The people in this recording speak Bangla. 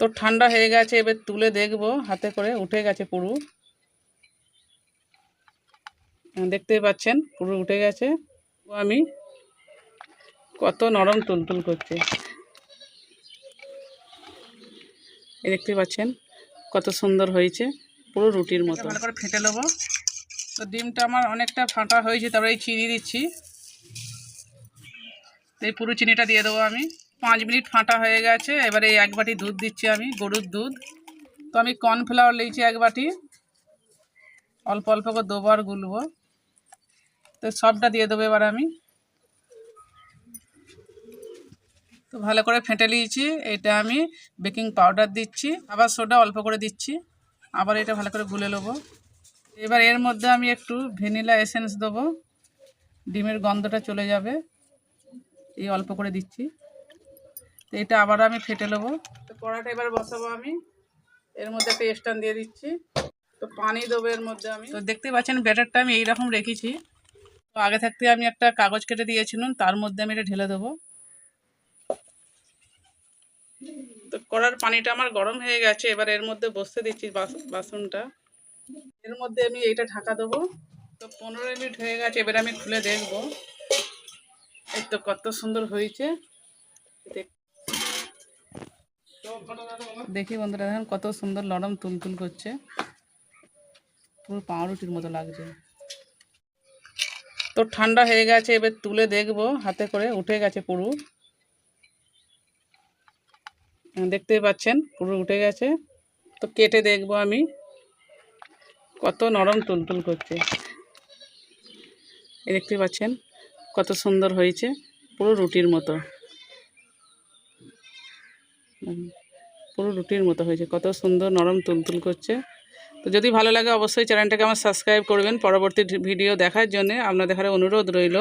তো ঠান্ডা হয়ে গেছে এবার তুলে দেখব। হাতে করে উঠে গেছে পুরু। আহ, দেখতেই পাচ্ছেন পুরো উঠে গেছে। আমি কত নরম তুলতুল করছে। দেখতে পাচ্ছেন কত সুন্দর হয়েছে পুরো রুটির মতো। ভালো করে ফেটে নেব। তো ডিমটা আমার অনেকটা ফাঁটা হয়েছে তারপরে এই চিনি দিচ্ছি। এই পুরো চিনিটা দিয়ে দেবো আমি। পাঁচ মিনিট ফাঁটা হয়ে গেছে, এবারে এক বাটি দুধ দিচ্ছি আমি, গরুর দুধ। তো আমি কর্নফ্লাওয়ার নিয়েছি এক বাটি, অল্প অল্প করে দেবো গুলব। তো সবটা দিয়ে দেবো এবার আমি। তো ভালো করে ফেটে নিয়েছি, এটা আমি বেকিং পাউডার দিচ্ছি, আবার সোডা অল্প করে দিচ্ছি, আবার এটা ভালো করে গুলে নেব। এবার এর মধ্যে আমি একটু ভ্যানিলা এসেন্স দেবো, ডিমের গন্ধটা চলে যাবে, এই অল্প করে দিচ্ছি। তো এটা আবার আমি ফেটে নেব। তো কড়াটা এবার বসাবো আমি। এর মধ্যে একটা দিয়ে দিচ্ছি। তো পানি দেবো এর মধ্যে আমি। তো দেখতে পাচ্ছেন ব্যাটারটা আমি এইরকম রেখেছি। তো আগে থাকতে আমি একটা কাগজ কেটে দিয়েছিলাম তার মধ্যে আমি এটা ঢেলে দেবো। তো কড়ার পানিটা আমার গরম হয়ে গেছে এবার এর মধ্যে বসতে দিচ্ছি বাস- বাসনটা। এর মধ্যে আমি এইটা ঢাকা দেবো। তো পনেরো মিনিট হয়ে গেছে এবার আমি খুলে দেখব। এই তো কত সুন্দর হয়েছে। দেখ- দেখি বন্ধুরা দেখেন কত সুন্দর নরম তুলতুল করছে। পুরো পাউরুটির মতো লাগছে। তো ঠান্ডা হয়ে গেছে এবার তুলে দেখব হাতে করে উঠে গেছে পুরো। হ্যাঁ, দেখতেই পাচ্ছেন পুরো উঠে গেছে। তো কেটে দেখব আমি কত নরম তুলতুল করছে। এই দেখতে পাচ্ছেন কত সুন্দর হয়েছে পুরো রুটির মতো। পুরো রুটির মতো হয়েছে। কত সুন্দর নরম তুলতুল করছে। তো যদি ভালো লাগে অবশ্যই চ্যানেলটাকে আমার সাবস্ক্রাইব করবেন। পরবর্তী ভিডিও দেখার জন্য আপনাদের অনুরোধ রইল।